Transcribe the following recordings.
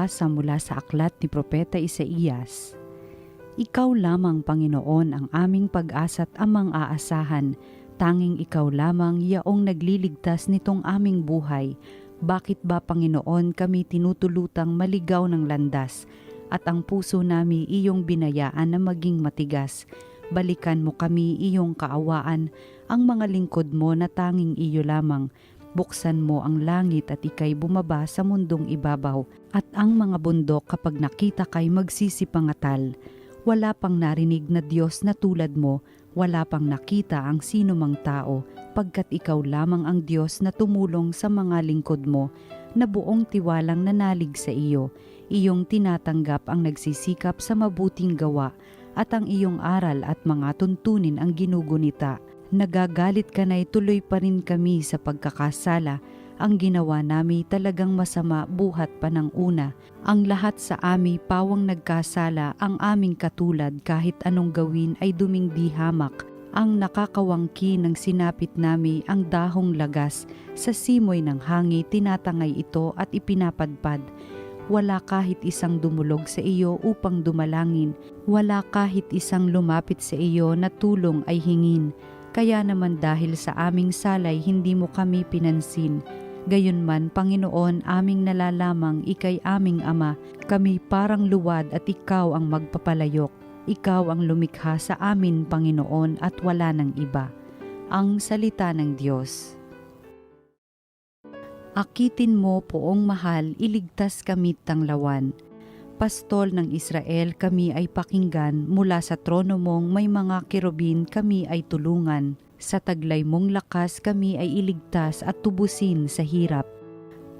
Pagbasa mula sa aklat ni Propeta Isaías. Ikaw lamang, Panginoon, ang aming pag-asa at amang aasahan. Tanging ikaw lamang yaong nagliligtas nitong aming buhay. Bakit ba, Panginoon, kami tinutulutang maligaw ng landas at ang puso nami iyong binayaan na maging matigas? Balikan mo kami iyong kaawaan, ang mga lingkod mo na tanging iyo lamang. Buksan mo ang langit at ikay bumaba sa mundong ibabaw at ang mga bundok kapag nakita kay magsisipangatal. Wala pang narinig na Diyos na tulad mo, wala pang nakita ang sino mang tao, pagkat ikaw lamang ang Diyos na tumulong sa mga lingkod mo, na buong tiwalang nanalig sa iyo, iyong tinatanggap ang nagsisikap sa mabuting gawa, at ang iyong aral at mga tuntunin ang ginugunita. Nagagalit ka na'y tuloy pa rin kami sa pagkakasala, ang ginawa nami talagang masama buhat pa ng una. Ang lahat sa ami pawang nagkasala ang aming katulad kahit anong gawin ay duming di hamak. Ang nakakawangki ng sinapit nami ang dahong lagas, sa simoy ng hangi tinatangay ito at ipinapadpad. Wala kahit isang dumulog sa iyo upang dumalangin, wala kahit isang lumapit sa iyo na tulong ay hingin. Kaya naman dahil sa aming salay hindi mo kami pinansin. Gayunman, Panginoon, aming nalalamang ikay aming Ama, kami parang luwad at ikaw ang magpapalayok. Ikaw ang lumikha sa amin, Panginoon, at wala ng iba. Ang salita ng Diyos. Akitin mo, poong mahal, iligtas kami tanglawan. Pastol ng Israel, kami ay pakinggan, mula sa trono mong may mga kerubin kami ay tulungan. Sa taglay mong lakas kami ay iligtas at tubusin sa hirap.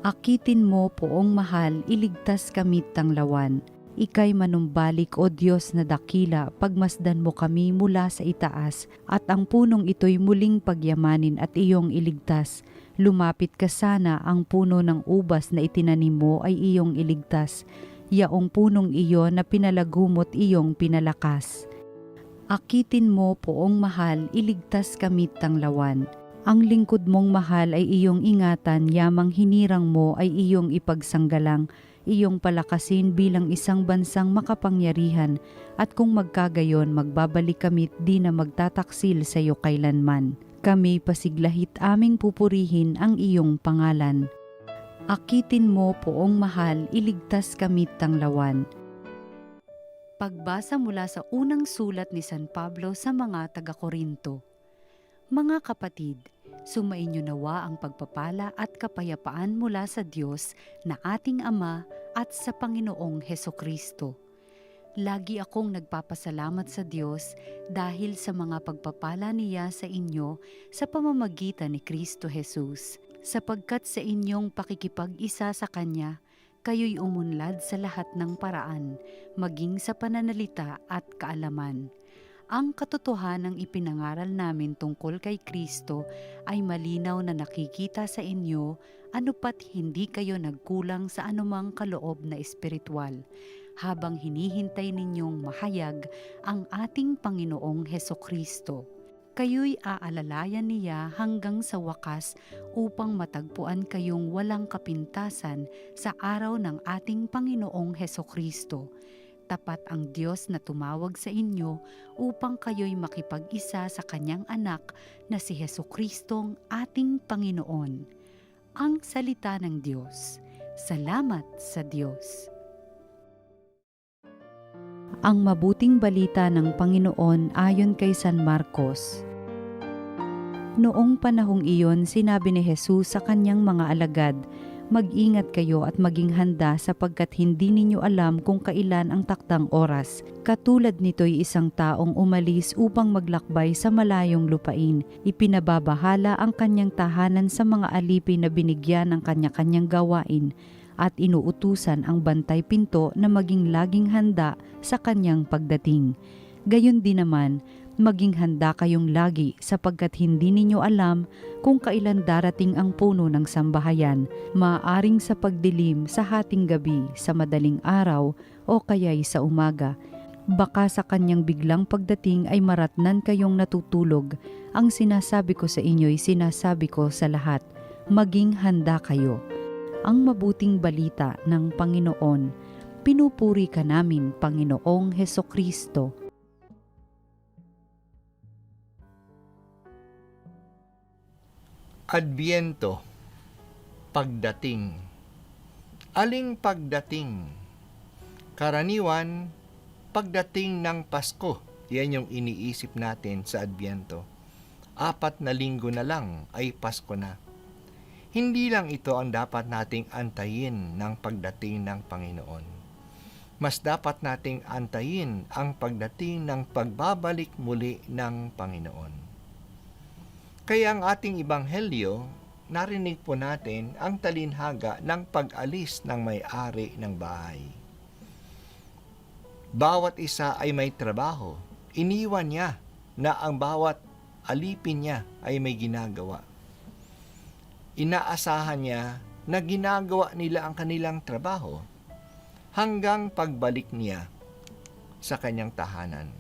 Akitin mo, poong mahal, iligtas kami tanglawan. Ikay manumbalik o Diyos na dakila, pagmasdan mo kami mula sa itaas, at ang punong ito'y muling pagyamanin at iyong iligtas. Lumapit ka sana ang puno ng ubas na itinanim mo ay iyong iligtas. Yaong punong iyo na pinalagumot iyong pinalakas. Akitin mo, poong mahal, iligtas kami tanglawan. Ang lingkod mong mahal ay iyong ingatan, yamang hinirang mo ay iyong ipagsanggalang, iyong palakasin bilang isang bansang makapangyarihan, at kung magkagayon magbabalik kami di na magtataksil sa iyo kailanman. Kami pasiglahit aming pupurihin ang iyong pangalan. Akitin mo, poong mahal, iligtas kami tanglawan. Pagbasa mula sa unang sulat ni San Pablo sa mga taga-Korinto. Mga kapatid, sumainyo nawa ang pagpapala at kapayapaan mula sa Diyos na ating Ama at sa Panginoong Heso Kristo. Lagi akong nagpapasalamat sa Diyos dahil sa mga pagpapala niya sa inyo sa pamamagitan ni Kristo Jesus, sapagkat sa inyong pakikipag-isa sa Kanya, kayo'y umunlad sa lahat ng paraan, maging sa pananalita at kaalaman. Ang katotohanang ipinangaral namin tungkol kay Kristo ay malinaw na nakikita sa inyo anupat hindi kayo nagkulang sa anumang kaloob na espiritual habang hinihintay ninyong mahayag ang ating Panginoong Heso Kristo. Kayo'y aalalayan niya hanggang sa wakas upang matagpuan kayong walang kapintasan sa araw ng ating Panginoong Heso Kristo. Tapat ang Diyos na tumawag sa inyo upang kayo'y makipag-isa sa Kanyang anak na si Heso Kristong ating Panginoon. Ang salita ng Diyos. Salamat sa Diyos. Ang mabuting balita ng Panginoon ayon kay San Marcos. Noong panahong iyon, sinabi ni Jesus sa kanyang mga alagad, Mag-ingat kayo at maging handa sapagkat hindi ninyo alam kung kailan ang taktang oras. Katulad nito'y isang taong umalis upang maglakbay sa malayong lupain. Ipinababahala ang kanyang tahanan sa mga alipin na binigyan ng kanya-kanyang gawain at inuutusan ang bantay pinto na maging laging handa sa kanyang pagdating. Gayon din naman, maging handa kayong lagi sapagkat hindi ninyo alam kung kailan darating ang puno ng sambahayan, maaring sa pagdilim sa hating gabi, sa madaling araw o kaya'y sa umaga. Baka sa kanyang biglang pagdating ay maratnan kayong natutulog. Ang sinasabi ko sa inyo'y sinasabi ko sa lahat, maging handa kayo. ang mabuting balita ng Panginoon. Pinupuri ka namin, Panginoong Heso Kristo. Adbyento, pagdating. Aling pagdating? Karaniwan, pagdating ng Pasko. Yan yung iniisip natin sa Adbyento. Apat na linggo na lang ay Pasko na. Hindi lang ito ang dapat nating antayin ng pagdating ng Panginoon. Mas dapat nating antayin ang pagdating ng pagbabalik muli ng Panginoon. Kaya ang ating ibanghelyo, narinig po natin ang talinhaga ng pag-alis ng may-ari ng bahay. Bawat isa ay may trabaho. Iniwan niya na ang bawat alipin niya ay may ginagawa. Inaasahan niya na ginagawa nila ang kanilang trabaho hanggang pagbalik niya sa kanyang tahanan.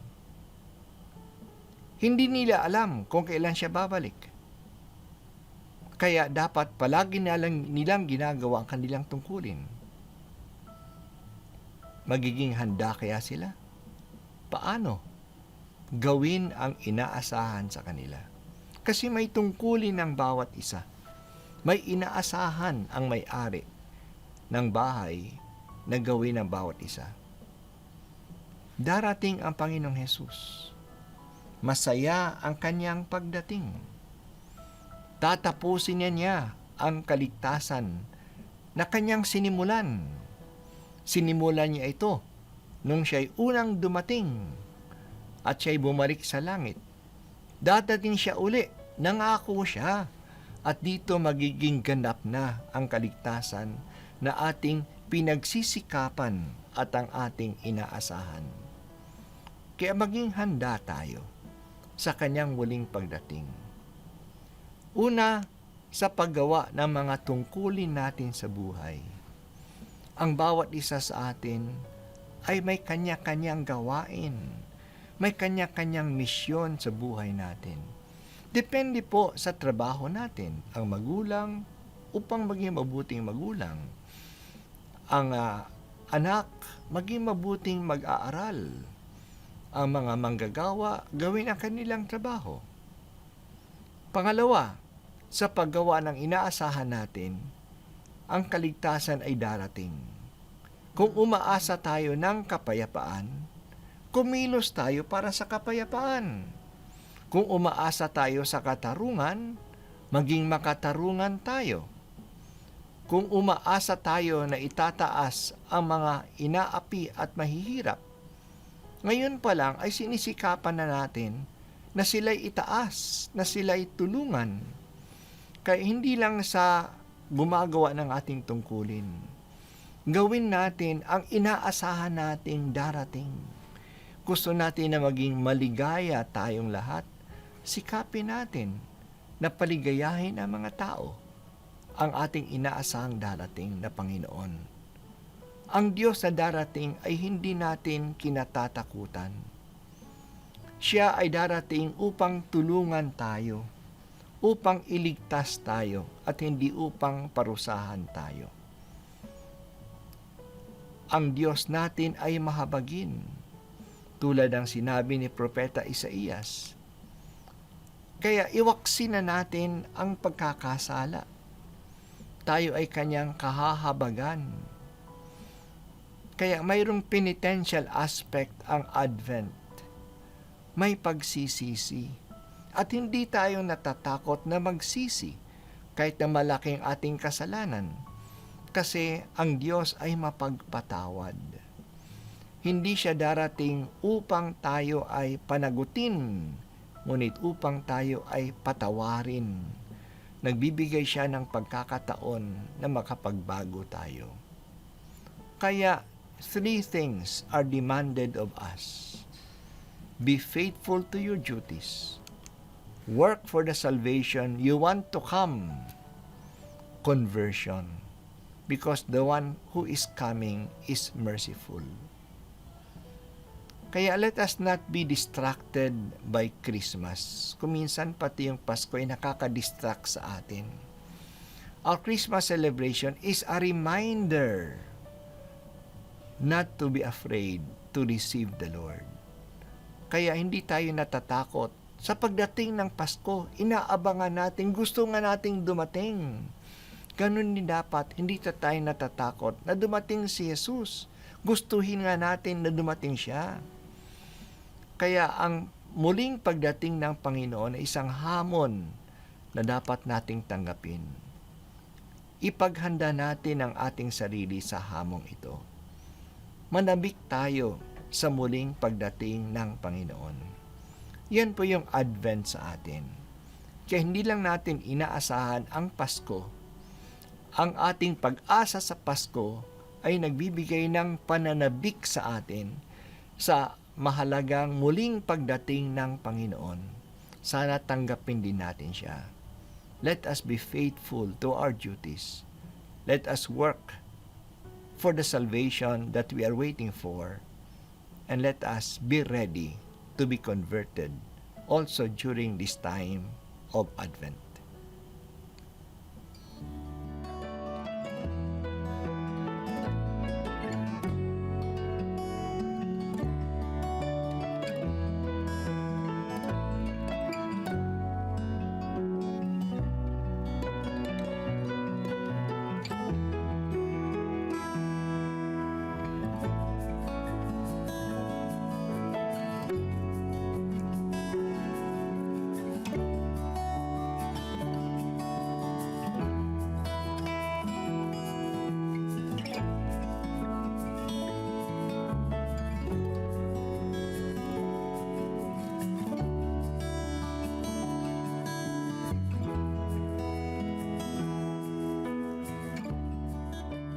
Hindi nila alam kung kailan siya babalik. Kaya dapat palagi nilang, nilang ginagawa ang kanilang tungkulin. Magiging handa kaya sila? Paano? Gawin ang inaasahan sa kanila. Kasi may tungkulin ng bawat isa. May inaasahan ang may-ari ng bahay na gawin ng bawat isa. Darating ang Panginoong Hesus masaya ang kanyang pagdating. Tatapusin niya niya ang kaligtasan na kanyang sinimulan. Sinimulan niya ito nung siya'y unang dumating at siya'y bumalik sa langit. Dadating siya uli, nangako siya at dito magiging ganap na ang kaligtasan na ating pinagsisikapan at ang ating inaasahan. Kaya maging handa tayo sa kanyang muling pagdating. Una, sa paggawa ng mga tungkulin natin sa buhay. Ang bawat isa sa atin ay may kanya-kanyang gawain, may kanya-kanyang misyon sa buhay natin. Depende po sa trabaho natin, ang magulang upang maging mabuting magulang. Ang ah, anak maging mabuting mag-aaral ang mga manggagawa gawin ang kanilang trabaho. Pangalawa, sa paggawa ng inaasahan natin, ang kaligtasan ay darating. Kung umaasa tayo ng kapayapaan, kumilos tayo para sa kapayapaan. Kung umaasa tayo sa katarungan, maging makatarungan tayo. Kung umaasa tayo na itataas ang mga inaapi at mahihirap, ngayon pa lang ay sinisikapan na natin na sila'y itaas, na sila'y tulungan. Kaya hindi lang sa gumagawa ng ating tungkulin. Gawin natin ang inaasahan nating darating. Gusto natin na maging maligaya tayong lahat. Sikapin natin na paligayahin ang mga tao ang ating inaasahang darating na Panginoon ang Diyos na darating ay hindi natin kinatatakutan. Siya ay darating upang tulungan tayo, upang iligtas tayo, at hindi upang parusahan tayo. Ang Diyos natin ay mahabagin, tulad ng sinabi ni Propeta Isaías. Kaya iwaksin na natin ang pagkakasala. Tayo ay kanyang kahahabagan kaya mayroong penitential aspect ang Advent. May pagsisisi. At hindi tayo natatakot na magsisi kahit na malaking ating kasalanan. Kasi ang Diyos ay mapagpatawad. Hindi siya darating upang tayo ay panagutin, ngunit upang tayo ay patawarin. Nagbibigay siya ng pagkakataon na makapagbago tayo. Kaya three things are demanded of us. Be faithful to your duties. Work for the salvation you want to come. Conversion. Because the one who is coming is merciful. Kaya let us not be distracted by Christmas. Kuminsan pati yung Pasko ay nakaka-distract sa atin. Our Christmas celebration is a reminder not to be afraid to receive the Lord. Kaya hindi tayo natatakot. Sa pagdating ng Pasko, inaabangan natin, gusto nga nating dumating. Ganun din dapat, hindi ta tayo natatakot na dumating si Jesus. Gustuhin nga natin na dumating siya. Kaya ang muling pagdating ng Panginoon ay isang hamon na dapat nating tanggapin. Ipaghanda natin ang ating sarili sa hamong ito. Manabik tayo sa muling pagdating ng Panginoon. Yan po yung Advent sa atin. Kaya hindi lang natin inaasahan ang Pasko. Ang ating pag-asa sa Pasko ay nagbibigay ng pananabik sa atin sa mahalagang muling pagdating ng Panginoon. Sana tanggapin din natin siya. Let us be faithful to our duties. Let us work for the salvation that we are waiting for. And let us be ready to be converted also during this time of Advent.